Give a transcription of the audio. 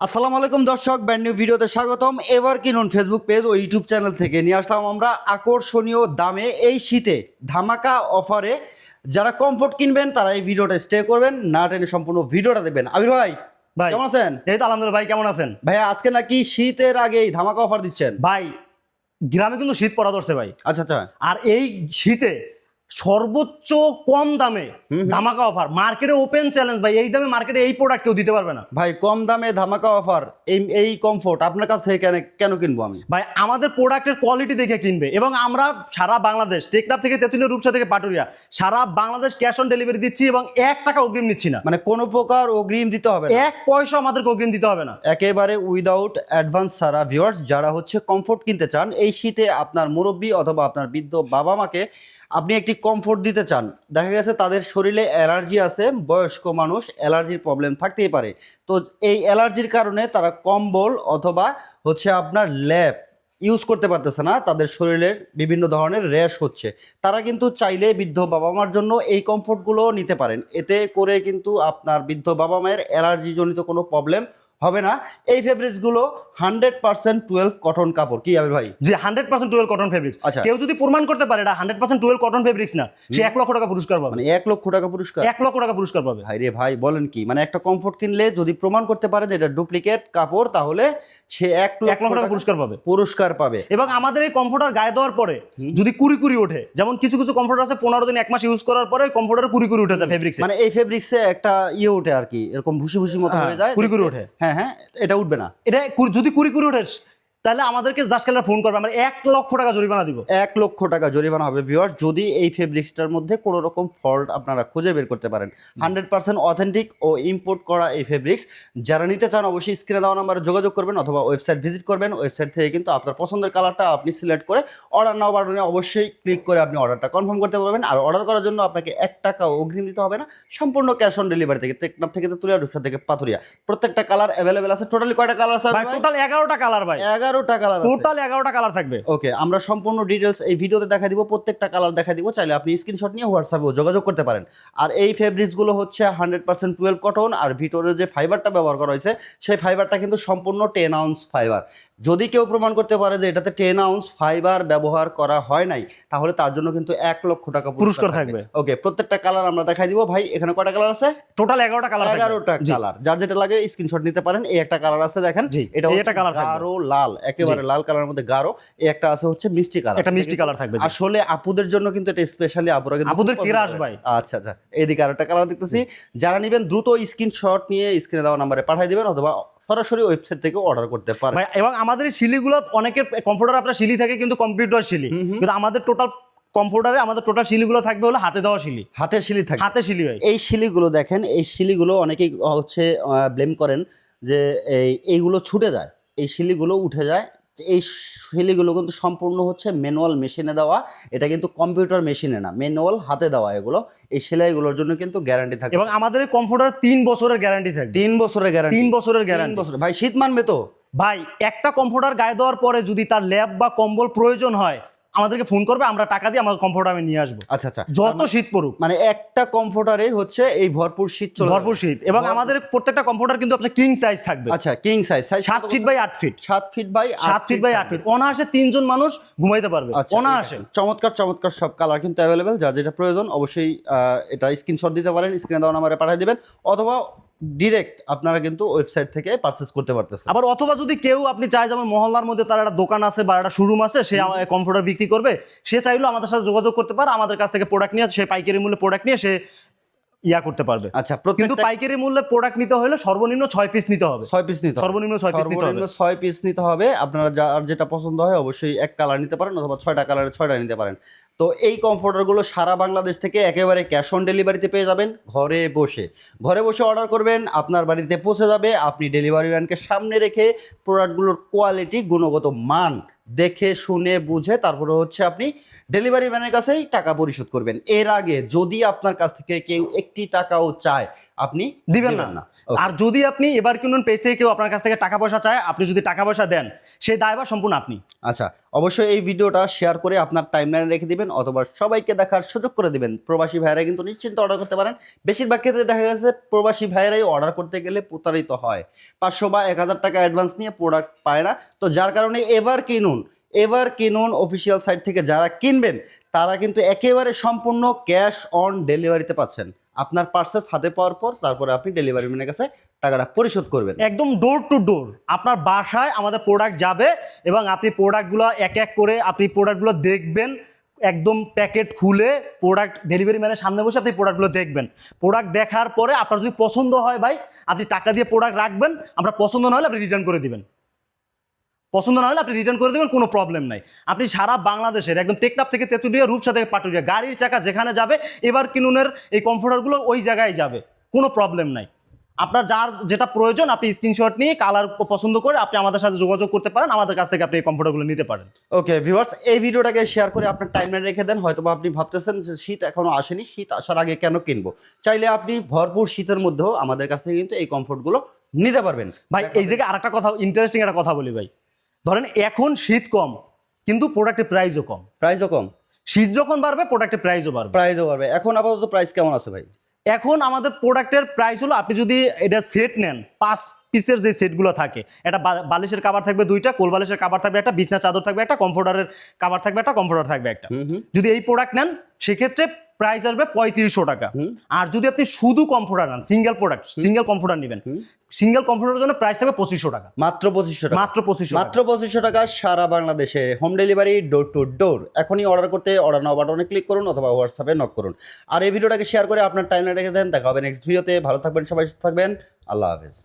আসসালামু আলাইকুম দর্শক ব্যান্ড নিউ ভিডিওতে স্বাগতম। এবার কিনুন ফেসবুক পেজ ও ইউটিউব চ্যানেল থেকে নিয়ে আসলাম আমরা আকর্ষণীয় দামে এই শীতে ধামাকা অফারে যারা কমফোর্ট কিনবেন তারা এই ভিডিওটা স্টে করবেন না টেনে সম্পূর্ণ ভিডিওটা দেখবেন। আবির ভাই ভাই কেমন আছেন? এই তো আলহামদুলিল্লাহ ভাই কেমন আছেন? ভাই আজকে নাকি শীতের আগেই ধামাকা অফার দিচ্ছেন? ভাই গ্রামে কিন্তু শীত পড়া ধরছে ভাই। আচ্ছা আচ্ছা। আর এই শীতে সর্বোচ্চ কম দামে। ধামাকা অফার মার্কেটে ওপেন চ্যালেঞ্জ ভাই এই দামে মার্কেটে এই প্রোডাক্ট কেউ দিতে পারবে না। ভাই কম দামে ধামাকা অফার এই এই কমফোর্ট আপনার কাছ থেকে কেন কেন কিনবো আমি? ভাই আমাদের প্রোডাক্টের কোয়ালিটি দেখে কিনবে। এবং আমরা সারা বাংলাদেশ টেকনাফ থেকে তেতুলিয়া রূপসা থেকে পাটুরিয়া সারা বাংলাদেশ ক্যাশ অন ডেলিভারি দিচ্ছি এবং এক টাকা অগ্রিম নিচ্ছি না। মানে কোনো প্রকার অগ্রিম দিতে হবে এক পয়সা আমাদেরকে অগ্রিম দিতে হবে না। একেবারে উইদাউট অ্যাডভান্স সারা ভিউয়ার্স যারা হচ্ছে কমফোর্ট কিনতে চান এই শীতে আপনার মুরব্বী অথবা আপনার বৃদ্ধ বাবা মাকে আপনি একটি কমফোর্ট দিতে চান। দেখা গেছে তাদের শরীরে অ্যালার্জি আছে, বয়স্ক মানুষ অ্যালার্জির প্রবলেম থাকতেই পারে। তো এই অ্যালার্জির কারণে তারা কম্বল অথবা হচ্ছে আপনার ল্যাব ইউজ করতে পারতেছে না, তাদের শরীরের বিভিন্ন ধরনের র্যাশ হচ্ছে। তারা কিন্তু চাইলে বৃদ্ধ বাবা মার জন্য এই কমফোর্টগুলো নিতে পারেন। এতে করে কিন্তু আপনার বৃদ্ধ বাবা মায়ের অ্যালার্জিজনিত কোনো প্রবলেম হবে না। এই ফেব্রিক্সগুলো হান্ড্রেড পার্সেন্ট টুয়েলভ কটন কাপড়। কি আবির ভাই? যে hundred percent twelve cotton fabrics আচ্ছা। কেউ যদি প্রমাণ করতে পারে এটা hundred percent twelve cotton fabrics না সে এক লক্ষ টাকা পুরস্কার পাবে। মানে এক লক্ষ টাকা পুরস্কার? এক লক্ষ টাকা পুরস্কার পাবে। ভাই রে ভাই বলেন কি? মানে একটা কমফোর্ট কিনলে যদি প্রমাণ করতে পারে যে এটা ডুপ্লিকেট কাপড় তাহলে সে এক লক্ষ টাকা পুরস্কার পাবে। পুরস্কার পাবে। এবং আমাদের এই কমফোর্টার গায়ে দেওয়ার পরে যদি কুড়ি কুড়ি ওঠে যেমন কিছু কিছু কমফোর্টার আছে পনেরো দিন এক মাস ইউজ করার পরে কমফোর্টার কুড়ি কুড়ি উঠেছে ফেব্রিক্স মানে এই ফেব্রিক্সে একটা ইয়ে ওঠে আর কি এরকম ভুসি ভুসি মতো হ্যাঁ, হয়ে যায়। কুড়ি কুড়ি ওঠে। হ্যাঁ হ্যাঁ এটা উঠবে না। এটা যদি কুড়ি কুড়ি ওঠে তাহলে আমাদেরকে জাস্ট কালার ফোন করবে আমরা এক লক্ষ টাকা জরিমানা দিব। এক লক্ষ টাকা জরিমানা হবে ভিউয়ার যদি এই ফেব্রিক্সটার মধ্যে কোনো রকম ফল্ট আপনারা খুঁজে বের করতে পারেন। হান্ড্রেড পার্সেন্ট অথেন্টিক ও ইম্পোর্ট করা এই ফেব্রিক্স যারা নিতে চান অবশ্যই স্ক্রিনে দেওয়া নাম্বারে যোগাযোগ করবেন অথবা ওয়েবসাইট ভিজিট করবেন। ওয়েবসাইট থেকে কিন্তু আপনার পছন্দের কালারটা আপনি সিলেক্ট করে অর্ডার নাও বাটনে অবশ্যই ক্লিক করে আপনি অর্ডারটা কনফার্ম করতে পারবেন। আর অর্ডার করার জন্য আপনাকে এক টাকা অগ্রিম দিতে হবে না সম্পূর্ণ ক্যাশ অন ডেলিভারি থেকে টেকনাফ থেকে তুলিয়া রূপসা থেকে পাথুরিয়া। প্রত্যেকটা কালার অ্যাভেলেবেল আছে টোটালি কয়টা কালার আছে টোটাল এগারোটা কালার ভাই। এগারোটা কালার টোটাল এগারোটা কালার থাকবে। ওকে আমরা সম্পূর্ণ ডিটেলস এই ভিডিওতে দেখা দিব প্রত্যেকটা কালার দেখা দিব। চাইলে আপনি স্ক্রিনশট নিয়ে হোয়াটসঅ্যাপেও যোগাযোগ করতে পারেন। আর এই ফেব্রিক্সগুলো হচ্ছে হান্ড্রেড পার্সেন্ট টুয়েলভ কটন আর ভিতরে যে ফাইবারটা ব্যবহার করা হয়েছে সেই ফাইবারটা কিন্তু সম্পূর্ণ টেন আউন্স ফাইবার যদি কেউ প্রমাণ করতে পারে যে এটাতে টেন আউন্স ফাইবার ব্যবহার করা হয় নাই তাহলে তার জন্য কিন্তু এক লক্ষ টাকা পুরস্কার থাকবে। ওকে প্রত্যেকটা কালার আমরা দেখাই দিব। ভাই এখানে কয়টা কালার আছে? টোটাল এগারোটা কালার এগারোটা কালার যার যেটা লাগে স্ক্রিনশট নিতে পারেন। এই একটা কালার আছে দেখেন। এটা colour গাঢ় লাল। একেবারে লাল কালারের মধ্যে গাঢ়। এই একটা আছে হচ্ছে মিষ্টি কালার এটা মিষ্টি কালার থাকবে আসলে আপুদের জন্য কিন্তু এটা স্পেশালি আপুরা কিন্তু আপুদের কেরাস ভাই। আচ্ছা আচ্ছা। এদিকে আরেকটা কালার দেখতেছি। যারা নেবেন দ্রুত স্ক্রিনশট নিয়ে স্ক্রিনে দেওয়া নাম্বারে পাঠিয়ে দিবেন অথবা সরাসরি ওয়েবসাইট থেকে অর্ডার করতে পারেন এবং আমাদের এই শিলিগুলো অনেকের কম্পিউটার আপনার শিলি থাকে কিন্তু কম্পিউটার শিলি। কিন্তু আমাদের টোটাল কম্পিউটারে আমাদের টোটাল শিলিগুলো থাকবে হলো হাতে দেওয়া শিলি। হাতে শিলি থাকে। হাতে শিলি হয় এই শিলিগুলো দেখেন এই শিলিগুলো অনেকেই হচ্ছে ব্লেম করেন যে এই এইগুলো ছুটে যায়। এই শিলিগুলো উঠে যায় এই শিলিগুলো কিন্তু সম্পূর্ণ হচ্ছে ম্যানুয়াল মেশিনে দেওয়া। এটা কিন্তু কম্পিউটার মেশিনে না ম্যানুয়াল হাতে দেওয়া এগুলো। এই সেলাইগুলোর জন্য কিন্তু গ্যারান্টি থাকে। এবং আমাদের এই কম্পিউটার তিন বছরের গ্যারান্টি থাকে তিন বছরের গ্যারান্টি তিন বছরের গ্যারান্টি বছর। ভাই শীত মানবে তো? ভাই একটা কম্পিউটার গায়ে দেওয়ার পরে যদি তার ল্যাব বা কম্বল প্রয়োজন হয় আমাদেরকে ফোন করবে আমরা টাকা দিয়ে আমার কম্পিউটার আমি নিয়ে আসব। আচ্ছা আচ্ছা। যত শীত পড়ুক। মানে একটা কমফোর্টারে হচ্ছে এই ভরপুর শীত চলে ভরপুর শীত। এবং আমাদের প্রত্যেকটা কমফোর্টার কিন্তু আপনার কিং সাইজ থাকবে। আচ্ছা কিং সাইজ সাইজ সাত ফিট বাই আট ফিট সাত ফিট বাই সাত ফিট বাই আট ফিট অনায়াসে তিনজন মানুষ ঘুমাইতে পারবে। আচ্ছা অনায়াসে। চমৎকার চমৎকার সব কালার কিন্তু অ্যাভেলেবেল যার যেটা প্রয়োজন অবশ্যই এটা স্ক্রিনশট দিতে পারেন স্ক্রিনে দেওয়া নাম্বারে পাঠিয়ে দিবেন। অথবা ডিরেক্ট আপনারা কিন্তু ওয়েবসাইট থেকে পারচেস করতে পারতেছেন। আবার অথবা যদি কেউ আপনি চায় যেমন মহল্লার মধ্যে তার একটা দোকান আছে বা একটা শোরুম আছে সে কম্পিউটার বিক্রি করবে সে চাইলেও আমাদের সাথে যোগাযোগ করতে পারে আমাদের কাছ থেকে প্রোডাক্ট নিয়ে সে পাইকারি মূল্যে প্রোডাক্ট নিয়ে সে ইয়া করতে পারবে। আচ্ছা কিন্তু পাইকারি মূল্যে প্রোডাক্ট নিতে হলে সর্বনিম্ন ছয় পিস নিতে হবে। ছয় পিস নিতে সর্বনিম্ন ছয় পিস নিতে হবে। ছয় পিস নিতে হবে। আপনারা যার যেটা পছন্দ হয় অবশ্যই এক কালার নিতে পারেন অথবা ছয়টা কালারের ছয়টা নিতে পারেন। তো এই কমফোর্টারগুলো সারা বাংলাদেশ থেকে একেবারে ক্যাশ অন ডেলিভারিতে পেয়ে যাবেন ঘরে বসে। ঘরে বসে অর্ডার করবেন আপনার বাড়িতে পৌঁছে যাবে আপনি ডেলিভারি ম্যানকে সামনে রেখে প্রোডাক্টগুলোর কোয়ালিটি গুণগত মান দেখে শুনে বুঝে তারপরে হচ্ছে আপনি ডেলিভারি ম্যানের কাছেই টাকা পরিশোধ করবেন। এর আগে যদি আপনার কাছ থেকে কেউ একটি টাকাও চায় আপনি দিবেন না। Okay. আর যদি আপনি এবার কিনুন পেজ থেকে কেউ আপনার কাছ থেকে টাকা পয়সা চায় আপনি যদি টাকা পয়সা দেন সেই দায়ভার সম্পূর্ণ আপনি। আচ্ছা অবশ্যই এই ভিডিওটা শেয়ার করে আপনার টাইম টাইমলাইনে রেখে দিবেন অথবা সবাইকে দেখার সুযোগ করে দিবেন। প্রবাসী ভাইয়েরা কিন্তু নিশ্চিন্ত অর্ডার করতে পারেন। বেশিরভাগ ক্ষেত্রে দেখা গেছে প্রবাসী ভাইয়েরাই অর্ডার করতে গেলে প্রতারিত হয়। পাঁচশো বা এক হাজার টাকা অ্যাডভান্স নিয়ে প্রোডাক্ট পায় না। তো যার কারণে এবার কিনুন। এবার কিনুন অফিসিয়াল সাইট থেকে যারা কিনবেন, তারা কিন্তু একেবারে সম্পূর্ণ ক্যাশ অন ডেলিভারিতে পাচ্ছেন। আপনার পার্সেস হাতে পাওয়ার পর তারপরে আপনি ডেলিভারি ম্যানের কাছে টাকাটা পরিশোধ করবেন। একদম ডোর টু ডোর আপনার বাসায় আমাদের প্রোডাক্ট যাবে এবং আপনি প্রোডাক্টগুলো এক এক করে আপনি প্রোডাক্টগুলো দেখবেন, একদম প্যাকেট খুলে প্রোডাক্ট ডেলিভারি ম্যানের সামনে বসে আপনি প্রোডাক্টগুলো দেখবেন। প্রোডাক্ট দেখার পরে আপনার যদি পছন্দ হয় ভাই, আপনি টাকা দিয়ে প্রোডাক্ট রাখবেন আমরা পছন্দ না হলে আপনি রিটার্ন করে দিবেন। পছন্দ না হলে আপনি রিটার্ন করে দেবেন কোনো প্রবলেম নাই। আপনি সারা বাংলাদেশের একদম টেকনাপ থেকে তেঁতুলিয়া রূপসা থেকে পাটুরিয়া গাড়ির চাকা যেখানে যাবে এবার কিনুনের এই কমফোর্টারগুলো ওই জায়গায় যাবে কোনো প্রবলেম নাই। আপনার যার যেটা প্রয়োজন আপনি স্ক্রিনশট নিয়ে কালার পছন্দ করে আপনি আমাদের সাথে যোগাযোগ করতে পারেন আমাদের কাছ থেকে আপনি এই কমফোর্টারগুলো নিতে পারেন। ওকে ভিউয়ার্স এই ভিডিওটাকে শেয়ার করে আপনার টাইমলাইনে রেখে দেন। হয়তো বা আপনি ভাবতেছেন যে শীত এখনও আসেনি শীত আসার আগে কেন কিনবো? চাইলে আপনি ভরপুর শীতের মধ্যেও আমাদের কাছ থেকে কিন্তু এই কমফোর্টগুলো নিতে পারবেন। ভাই এই জায়গায় আরেকটা কথা ইন্টারেস্টিং একটা কথা বলি ভাই। ধরেন এখন শীত কম কিন্তু প্রোডাক্টের প্রাইসও কম। প্রাইসও কম। শীত যখন বাড়বে প্রোডাক্টের প্রাইসও বাড়বে। প্রাইসও বাড়বে। এখন আপাতত প্রাইস কেমন আছে ভাই? এখন আমাদের প্রোডাক্টের প্রাইস হলো আপনি যদি এটা সেট নেন পাঁচ পিসের যে সেটগুলো থাকে একটা বালিশের কাভার থাকবে দুইটা কোল বালিশের কাভার থাকবে একটা বিছনা চাদর থাকবে একটা কমফোর্টারের কাভার থাকবে একটা কমফোর্টার থাকবে একটা। যদি এই প্রোডাক্ট নেন সেক্ষেত্রে প্রাইস আসবে পঁয়ত্রিশশো টাকা। হুম। আর যদি আপনি শুধু কমফোর্টার নেন সিঙ্গেল প্রোডাক্ট সিঙ্গেল কমফোর্টার নেবেন। সিঙ্গেল কমফোর্টারের জন্য প্রাইস থাকবে পঁচিশশো টাকা। মাত্র পঁচিশশো টাকা। মাত্র পঁচিশশো মাত্র পঁচিশশো টাকা সারা বাংলাদেশে। Home delivery door to door এখনই অর্ডার করতে অর্ডার নাও বাটনে ক্লিক করুন অথবা হোয়াটসঅ্যাপে নক করুন। আর এই ভিডিওটাকে শেয়ার করে আপনার টাইমলাইনে রেখে দেন। দেখা হবে নেক্সট ভিডিওতে ভালো থাকবেন সবাই সুস্থ থাকবেন। আল্লাহ হাফেজ।